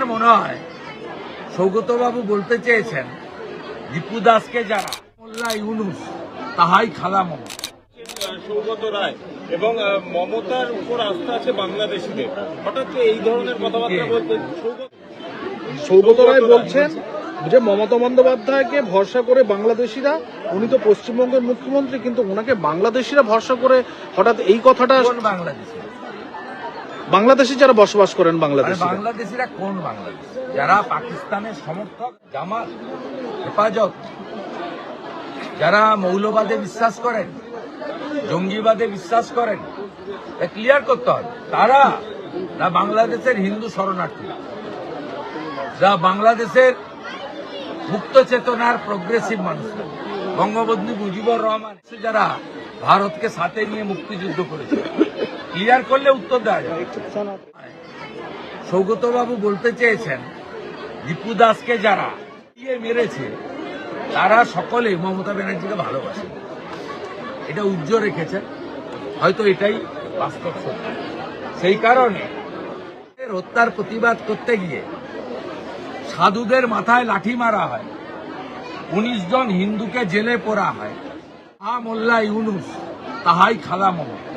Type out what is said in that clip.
আমার মনে হয় সৌগতবাবু বলতে চেয়েছেন দীপু দাসকে যারা মোল্লা ইউনুস তাহাই খালা মম সৌগত রায় এবং মমতার উপর আস্থা আছে বাংলাদেশিদের। হঠাৎ করে এই ধরনের কথাবার্তা কে? বলতে সৌগত রায় বলছেন যে মমতা বন্দ্যোপাধ্যায়কে ভরসা করে বাংলাদেশিরা উনি তো পশ্চিমবঙ্গের মুখ্যমন্ত্রী কিন্তু ওনাকে বাংলাদেশিরা ভরসা করে হঠাৎ এই কথাটা বাংলাদেশে? বাংলাদেশি যারা বসবাস করেন বাংলাদেশে বাংলাদেশিরা। কোন বাংলাদেশ? যারা পাকিস্তানের সমর্থক জামাত হেফাজত যারা মৌলবাদে বিশ্বাস করেন জঙ্গিবাদে বিশ্বাস করেন ক্লিয়ার করতে হবে। তারা না বাংলাদেশের হিন্দু শরণার্থী? যা বাংলাদেশের মুক্ত চেতনার প্রগ্রেসিভ মানুষ। বঙ্গবন্ধু মুজিবুর রহমান যারা ভারতকে সাথে নিয়ে মুক্তিযুদ্ধ করেছে। ক্লিয়ার করলে উত্তর দেওয়া যাবে। সৌগতবাবু বলতে চেয়েছেন, দীপু দাসকে যারা মেরেছে, তারা সকলে মমতা ব্যানার্জিকে ভালোবাসে। এটা উজ্জ্বল রেখেছেন, হয়তো এটাই বাস্তব সত্য। সেই কারণে হত্যার প্রতিবাদ করতে গিয়ে সাধুদের মাথায় লাঠি মারা হয়, উনিশ জন হিন্দুকে জেলে পোড়া হয়। আ মোল্লা ইউনুস, তাহাই খালা মমতা